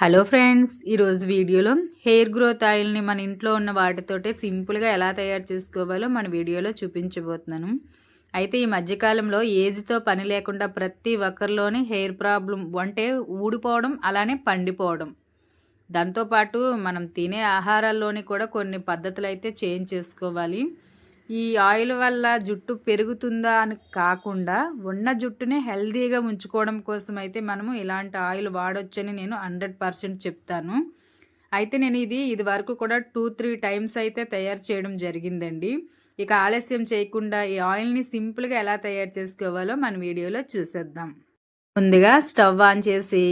Hello friends ఈరోజు వీడియోలో hair growth ఆయిల్ని మన ఇంట్లో ఉన్న వాటితోటే సింపుల్గా ఎలా తయారు చేసుకోవాలో మన వీడియోలో చూపించబోతున్నాను. అయితే ఈ మధ్యకాలంలో ఏజ్తో పని లేకుండా ప్రతి ఒక్కరిలోని హెయిర్ ప్రాబ్లం అంటే ఊడిపోవడం అలానే పండిపోవడం. దాంతోపాటు మనం తినే ఆహారాల్లోని కూడా కొన్ని పద్ధతులు అయితే చేంజ్ చేసుకోవాలి. ఈ ఆయిల్ వల్ల జుట్టు పెరుగుతుందా అని కాకుండా ఉన్న జుట్టుని హెల్తీగా ఉంచుకోవడం కోసం అయితే మనము ఇలాంటి ఆయిల్ వాడొచ్చని నేను హండ్రెడ్ పర్సెంట్ చెప్తాను. అయితే నేను ఇది ఇది వరకు కూడా టూ త్రీ టైమ్స్ అయితే తయారు చేయడం జరిగిందండి. ఇక ఆలస్యం చేయకుండా ఈ ఆయిల్ని సింపుల్గా ఎలా తయారు చేసుకోవాలో మన వీడియోలో చూసేద్దాం. ముందుగా స్టవ్ ఆన్ చేసి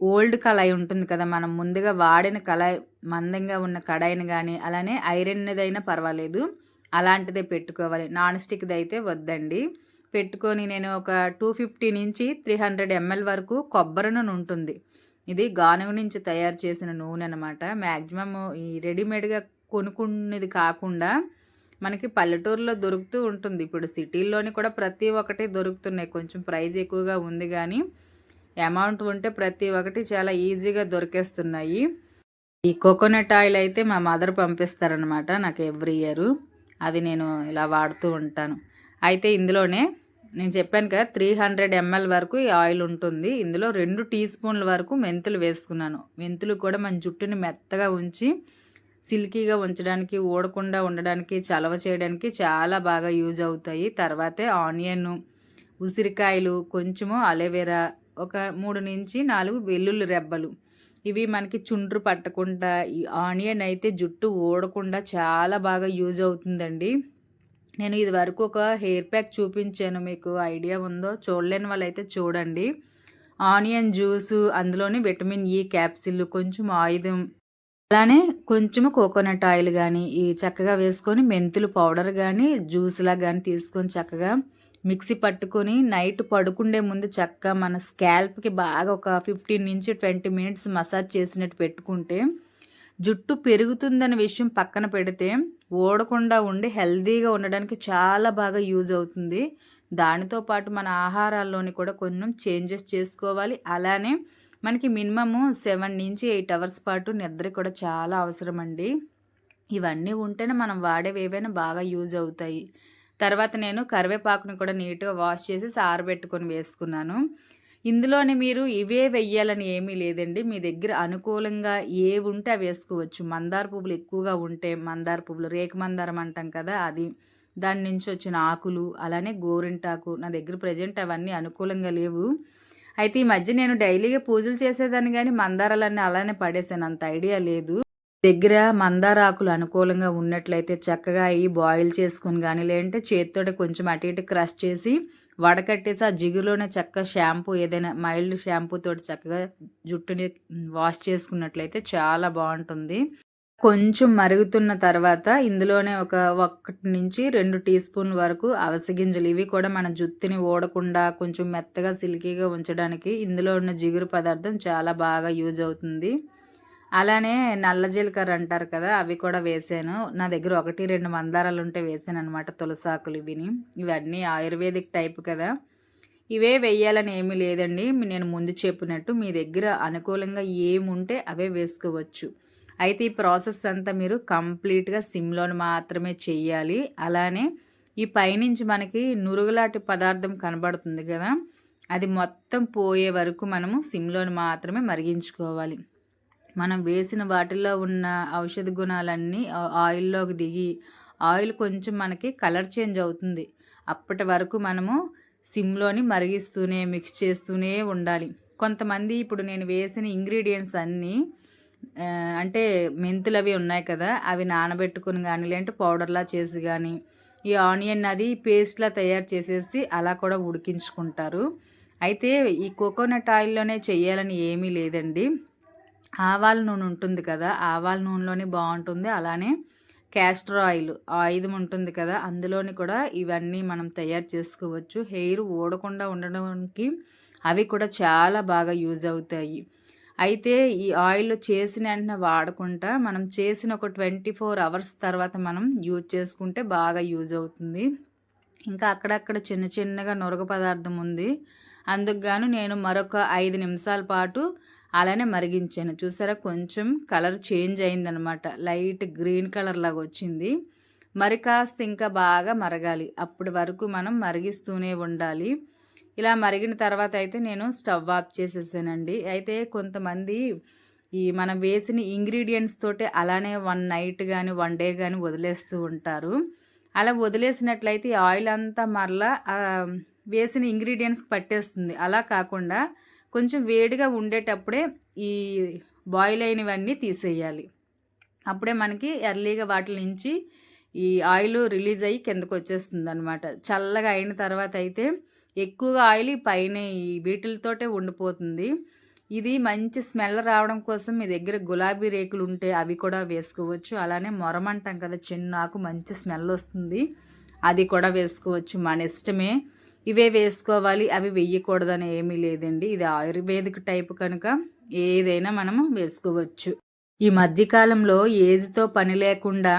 ఓల్డ్ కళాయి ఉంటుంది కదా మనం ముందుగా వాడిన కళాయి మందంగా ఉన్న కడాయిని కానీ అలానే ఐరన్దైనా పర్వాలేదు. అలాంటిదే పెట్టుకోవాలి. నాన్ స్టిక్ది అయితే వద్దండి. పెట్టుకొని నేను ఒక టూ ఫిఫ్టీ నుంచి త్రీ హండ్రెడ్ ఎంఎల్ వరకు కొబ్బరి నూనె ఉంటుంది. ఇది గానుగ నుంచి తయారు చేసిన నూనె అనమాట మ్యాక్సిమం ఈ రెడీమేడ్గా కొనుక్కునేది కాకుండా మనకి పల్లెటూరులో దొరుకుతూ ఉంటుంది. ఇప్పుడు సిటీల్లోని కూడా ప్రతి ఒక్కటి దొరుకుతున్నాయి. కొంచెం ప్రైజ్ ఎక్కువగా ఉంది కానీ అమౌంట్ ఉంటే ప్రతి ఒక్కటి చాలా ఈజీగా దొరికేస్తున్నాయి. ఈ కోకోనట్ ఆయిల్ అయితే మా మదర్ పంపిస్తారనమాట నాకు ఎవ్రీ ఇయర్. అది నేను ఇలా వాడుతూ ఉంటాను. అయితే ఇందులోనే నేను చెప్పాను కదా త్రీ హండ్రెడ్ ఎంఎల్ వరకు ఈ ఆయిల్ ఉంటుంది. ఇందులో రెండు టీ స్పూన్ల వరకు మెంతులు వేసుకున్నాను. మెంతులు కూడా మన జుట్టుని మెత్తగా ఉంచి సిల్కీగా ఉంచడానికి ఊడకుండా ఉండడానికి చలవ చేయడానికి చాలా బాగా యూజ్ అవుతాయి. తర్వాతే ఆనియన్ ఉసిరికాయలు కొంచెము అలోవెరా ఒక మూడు నుంచి నాలుగు వెల్లుల్లి రెబ్బలు. ఇవి మనకి చుండ్రు పట్టకుండా ఈ ఆనియన్ అయితే జుట్టు ఊడకుండా చాలా బాగా యూజ్ అవుతుందండి. నేను ఇది వరకు ఒక హెయిర్ ప్యాక్ చూపించాను మీకు ఐడియా ఉందో చూడలేని వాళ్ళైతే చూడండి. ఆనియన్ జ్యూసు అందులోని విటమిన్ ఈ క్యాప్సిల్ కొంచెం ఆయుధం అలానే కొంచెము కోకోనట్ ఆయిల్ కానీ ఈ చక్కగా వేసుకొని మెంతులు పౌడర్ కానీ జ్యూస్లా కానీ తీసుకొని చక్కగా మిక్సీ పట్టుకొని నైట్ పడుకుండే ముందు చక్కగా మన స్కాల్ప్కి బాగా ఒక ఫిఫ్టీన్ నుంచి ట్వంటీ మినిట్స్ మసాజ్ చేసినట్టు పెట్టుకుంటే జుట్టు పెరుగుతుందనే విషయం పక్కన పెడితే ఓడకుండా ఉండి హెల్తీగా ఉండడానికి చాలా బాగా యూజ్ అవుతుంది. దానితో పాటు మన ఆహారాల్లోని కూడా కొంచెం చేంజెస్ చేసుకోవాలి. అలానే మనకి మినిమము సెవెన్ నుంచి ఎయిట్ అవర్స్ పాటు నిద్ర కూడా చాలా అవసరం అండి ఇవన్నీ ఉంటేనే మనం వాడేవి ఏవైనా బాగా యూజ్ అవుతాయి. తర్వాత నేను కరివేపాకుని కూడా నీట్గా వాష్ చేసి సారబెట్టుకొని వేసుకున్నాను. ఇందులోనే మీరు ఇవే వెయ్యాలని ఏమీ లేదండి. మీ దగ్గర అనుకూలంగా ఏవి ఉంటే అవి వేసుకోవచ్చు. మందార పువ్వులు ఎక్కువగా ఉంటే మందార పువ్వులు రేకు మందారం అంటాం కదా అది. దాని నుంచి వచ్చిన ఆకులు అలానే గోరింటాకు నా దగ్గర ప్రజెంట్ అవన్నీ అనుకూలంగా లేవు. అయితే ఈ మధ్య నేను డైలీగా పూజలు చేసేదాన్ని కానీ మందారాలన్నీ అలానే పడేసాను. అంత ఐడియా లేదు. దగ్గర మందార ఆకులు అనుకూలంగా ఉన్నట్లయితే చక్కగా అవి బాయిల్ చేసుకుని కానీ లేదంటే చేతితో కొంచెం అటు ఇటు క్రష్ చేసి వడకట్టేసి ఆ జిగులోనే చక్కగా షాంపూ ఏదైనా మైల్డ్ షాంపూ తోటి చక్కగా జుట్టుని వాష్ చేసుకున్నట్లయితే చాలా బాగుంటుంది. కొంచెం మరుగుతున్న తర్వాత ఇందులోనే ఒక ఒకటి నుంచి రెండు టీ స్పూన్ వరకు అవసగింజలు ఇవి కూడా మన జుత్తుని ఓడకుండా కొంచెం మెత్తగా సిల్కీగా ఉంచడానికి ఇందులో ఉన్న జిగురు పదార్థం చాలా బాగా యూజ్ అవుతుంది. అలానే నల్ల జీలకర్ర అంటారు కదా అవి కూడా వేసాను. నా దగ్గర ఒకటి రెండు మందారాలు ఉంటే వేసాను అనమాట తులసాకులు ఇవిని. ఇవన్నీ ఆయుర్వేదిక్ టైప్ కదా. ఇవే వేయాలని ఏమీ లేదండి. నేను ముందు చెప్పినట్టు మీ దగ్గర అనుకూలంగా ఏముంటే అవే వేసుకోవచ్చు. అయితే ఈ ప్రాసెస్ అంతా మీరు కంప్లీట్గా సిమ్లోని మాత్రమే చెయ్యాలి. అలానే ఈ పైనుంచి మనకి నురుగులాంటి పదార్థం కనబడుతుంది కదా అది మొత్తం పోయే వరకు మనము సిమ్లోని మాత్రమే మరిగించుకోవాలి. మనం వేసిన వాటిల్లో ఉన్న ఔషధ గుణాలన్నీ ఆయిల్లోకి దిగి ఆయిల్ కొంచెం మనకి కలర్ చేంజ్ అవుతుంది. అప్పటి వరకు మనము సిమ్లోని మరిగిస్తూనే మిక్స్ చేస్తూనే ఉండాలి. కొంతమంది ఇప్పుడు నేను వేసిన ఇంగ్రీడియంట్స్ అన్నీ అంటే మెంతులు అవి ఉన్నాయి కదా అవి నానబెట్టుకుని కానీ లేదంటే పౌడర్లా చేసి కానీ ఈ ఆనియన్ అది పేస్ట్లా తయారు చేసేసి అలా కూడా ఉడికించుకుంటారు. అయితే ఈ కోకోనట్ ఆయిల్లోనే చేయాలని ఏమీ లేదండి. ఆవాల నూనె ఉంటుంది కదా ఆవాల నూనెలోనే బాగుంటుంది. అలానే క్యాస్టర్ ఆయిల్ ఆయుధం ఉంటుంది కదా అందులోని కూడా ఇవన్నీ మనం తయారు చేసుకోవచ్చు. హెయిర్ ఊడకుండా ఉండడానికి అవి కూడా చాలా బాగా యూజ్ అవుతాయి. అయితే ఈ ఆయిల్ చేసిన వెంటనే వాడకుండా మనం చేసిన ఒక ట్వంటీ ఫోర్ అవర్స్ తర్వాత మనం యూజ్ చేసుకుంటే బాగా యూజ్ అవుతుంది. ఇంకా అక్కడక్కడ చిన్న చిన్నగా నొరగ పదార్థం ఉంది. అందుకు గాను నేను మరొక ఐదు నిమిషాల పాటు అలానే మరిగించాను. చూసారా? కొంచెం కలర్ చేంజ్ అయిందనమాట. లైట్ గ్రీన్ కలర్ లాగా వచ్చింది. మరి కాస్త ఇంకా బాగా మరగాలి. అప్పటి వరకు మనం మరిగిస్తూనే ఉండాలి. ఇలా మరిగిన తర్వాత అయితే నేను స్టవ్ ఆఫ్ చేసేసానండి. అయితే కొంతమంది ఈ మనం వేసిన ఇంగ్రీడియంట్స్ తోటే అలానే వన్ నైట్ కానీ వన్ డే కానీ వదిలేస్తూ ఉంటారు. అలా వదిలేసినట్లయితే ఈ ఆయిల్ అంతా మరలా వేసిన ఇంగ్రీడియంట్స్కి పట్టేస్తుంది. అలా కాకుండా కొంచెం వేడిగా ఉండేటప్పుడే ఈ బాయిల్ అయినవన్నీ తీసేయాలి. అప్పుడే మనకి ఎర్లీగా వాటి నుంచి ఈ ఆయిల్ రిలీజ్ అయ్యి కిందకు వచ్చేస్తుంది అనమాట చల్లగా అయిన తర్వాత అయితే ఎక్కువగా ఆయిల్ పైన ఈ వీటిలతోటే ఉండిపోతుంది. ఇది మంచి స్మెల్ రావడం కోసం మీ దగ్గర గులాబీ రేకులు ఉంటే అవి కూడా వేసుకోవచ్చు. అలానే మొరమంటాం కదా చిన్న ఆకు మంచి స్మెల్ వస్తుంది. అది కూడా వేసుకోవచ్చు. మన ఇష్టమే. ఇవే వేసుకోవాలి అవి వేయకూడదని ఏమీ లేదండి. ఇది ఆయుర్వేదిక్ టైప్ కనుక ఏదైనా మనము వేసుకోవచ్చు. ఈ మధ్యకాలంలో ఏజ్తో పని లేకుండా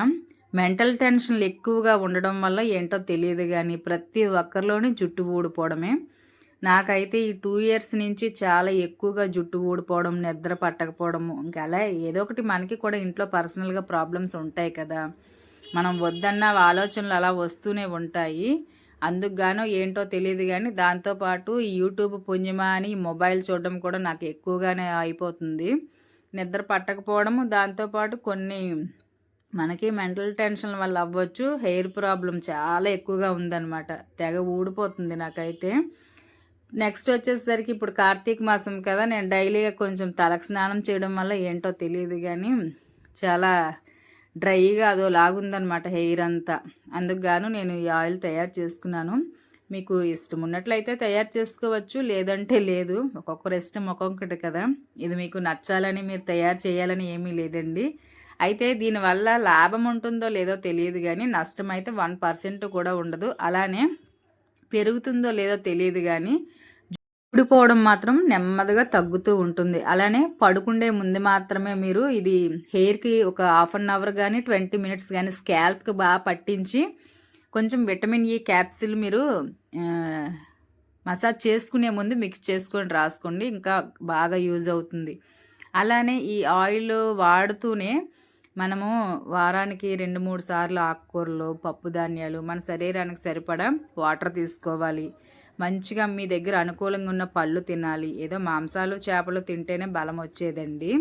మెంటల్ టెన్షన్లు ఎక్కువగా ఉండడం వల్ల ఏంటో తెలియదు కానీ ప్రతి ఒక్కరిలోని జుట్టు ఊడిపోవడమే. నాకైతే ఈ టూ ఇయర్స్ నుంచి చాలా ఎక్కువగా జుట్టు ఊడిపోవడం నిద్ర పట్టకపోవడము ఇంకా అలా ఏదో ఒకటి మనకి కూడా ఇంట్లో పర్సనల్గా ప్రాబ్లమ్స్ ఉంటాయి కదా. మనం వద్దన్న ఆలోచనలు అలా వస్తూనే ఉంటాయి. అందుకుగానో ఏంటో తెలియదు కానీ దాంతోపాటు ఈ యూట్యూబ్ పుణ్యమా అని మొబైల్ చూడడం కూడా నాకు ఎక్కువగానే అయిపోతుంది. నిద్ర పట్టకపోవడము దాంతోపాటు కొన్ని మనకి మెంటల్ టెన్షన్ వల్ల అవ్వచ్చు. హెయిర్ ప్రాబ్లం చాలా ఎక్కువగా ఉందన్నమాట. తెగ ఊడిపోతుంది నాకైతే. నెక్స్ట్ వచ్చేసరికి ఇప్పుడు కార్తీక మాసం కదా నేను డైలీగా కొంచెం తలకు స్నానం చేయడం వల్ల ఏంటో తెలియదు కానీ చాలా డ్రైగా అదో లాగుందనమాట హెయిర్ అంతా. అందుకు గాను నేను ఈ ఆయిల్ తయారు చేసుకున్నాను. మీకు ఇష్టం ఉన్నట్లయితే తయారు చేసుకోవచ్చు లేదంటే లేదు. ఒక్కొక్కరు ఇష్టం ఒక్కొక్కటి కదా. ఇది మీకు నచ్చాలని మీరు తయారు చేయాలని ఏమీ లేదండి. అయితే దీనివల్ల లాభం ఉంటుందో లేదో తెలియదు కానీ నష్టం అయితే వన్ పర్సెంట్ కూడా ఉండదు. అలానే పెరుగుతుందో లేదో తెలియదు కానీ ఊడిపోవడం మాత్రం నెమ్మదిగా తగ్గుతూ ఉంటుంది. అలానే పడుకుండే ముందు మాత్రమే మీరు ఇది హెయిర్కి ఒక హాఫ్ అన్ అవర్ కానీ ట్వంటీ మినిట్స్ కానీ స్కాల్ప్కి బాగా పట్టించి కొంచెం విటమిన్ ఈ క్యాప్సిల్ మీరు మసాజ్ చేసుకునే ముందు మిక్స్ చేసుకొని రాసుకోండి. ఇంకా బాగా యూజ్ అవుతుంది. అలానే ఈ ఆయిల్ వాడుతూనే మనము వారానికి రెండు మూడు సార్లు ఆకుకూరలు పప్పు ధాన్యాలు మన శరీరానికి సరిపడా వాటర్ తీసుకోవాలి. మంచిగా మీ దగ్గర అనుకూలంగా ఉన్న పళ్ళు తినాలి. ఏదో మాంసాలు చేపలు తింటేనే బలం వచ్చేదండి.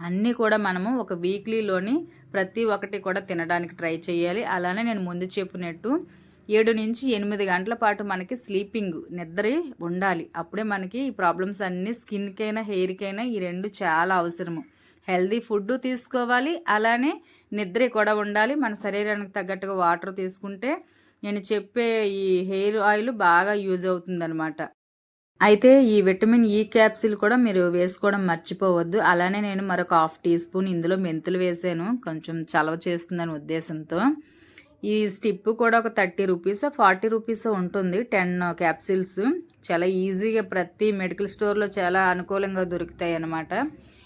అన్నీ కూడా మనము ఒక వీక్లీలోని ప్రతి ఒక్కటి కూడా తినడానికి ట్రై చేయాలి. అలానే నేను ముందు చెప్పినట్టు ఏడు నుంచి ఎనిమిది గంటల పాటు మనకి స్లీపింగ్ నిద్ర ఉండాలి. అప్పుడే మనకి ఈ ప్రాబ్లమ్స్ అన్నీ స్కిన్కైనా హెయిర్కైనా ఈ రెండు చాలా అవసరము. హెల్దీ ఫుడ్ తీసుకోవాలి. అలానే నిద్ర కూడా ఉండాలి. మన శరీరానికి తగ్గట్టుగా వాటర్ తీసుకుంటే నేను చెప్పే ఈ హెయిర్ ఆయిల్ బాగా యూజ్ అవుతుందనమాట అయితే ఈ విటమిన్ ఈ క్యాప్సిల్ కూడా మీరు వేసుకోవడం మర్చిపోవద్దు. అలానే నేను మరొక హాఫ్ టీ స్పూన్ ఇందులో మెంతులు వేసాను. కొంచెం చలవ చేస్తుందని ఉద్దేశంతో. ఈ స్టిప్ కూడా ఒక థర్టీ రూపీస్ ఫార్టీ రూపీస్ ఉంటుంది. Ten capsules. చాలా ఈజీగా ప్రతి మెడికల్ స్టోర్లో చాలా అనుకూలంగా దొరుకుతాయి అన్నమాట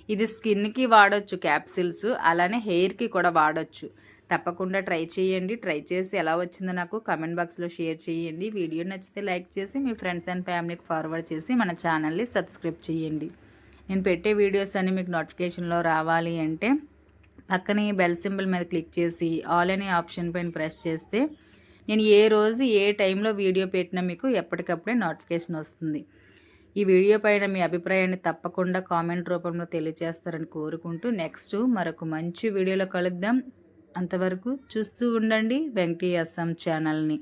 ఇది స్కిన్కి వాడచ్చు క్యాప్సిల్స్. అలానే హెయిర్కి కూడా వాడచ్చు. తప్పకుండా ట్రై చేయండి. ట్రై చేసి ఎలా వచ్చిందో నాకు కమెంట్ బాక్స్లో షేర్ చేయండి. వీడియో నచ్చితే లైక్ చేసి మీ ఫ్రెండ్స్ అండ్ ఫ్యామిలీకి ఫార్వర్డ్ చేసి మన ఛానల్ని సబ్స్క్రైబ్ చేయండి. నేను పెట్టే వీడియోస్ అన్ని మీకు నోటిఫికేషన్లో రావాలి అంటే పక్కనే బెల్ సింబల్ మీద క్లిక్ చేసి ఆల్ అనే ఆప్షన్ పైన ప్రెస్ చేస్తే నేను ఏ రోజు ఏ టైంలో వీడియో పెట్టినా మీకు ఎప్పటికప్పుడే నోటిఫికేషన్ వస్తుంది. ఈ వీడియో పైన మీ అభిప్రాయాన్ని తప్పకుండా కామెంట్ రూపంలో తెలియజేస్తారని కోరుకుంటూ నెక్స్ట్ మరొక మంచి వీడియోలో కలుద్దాం. అంతవరకు చూస్తూ ఉండండి వెంకటీ అస్సాం ఛానల్ని.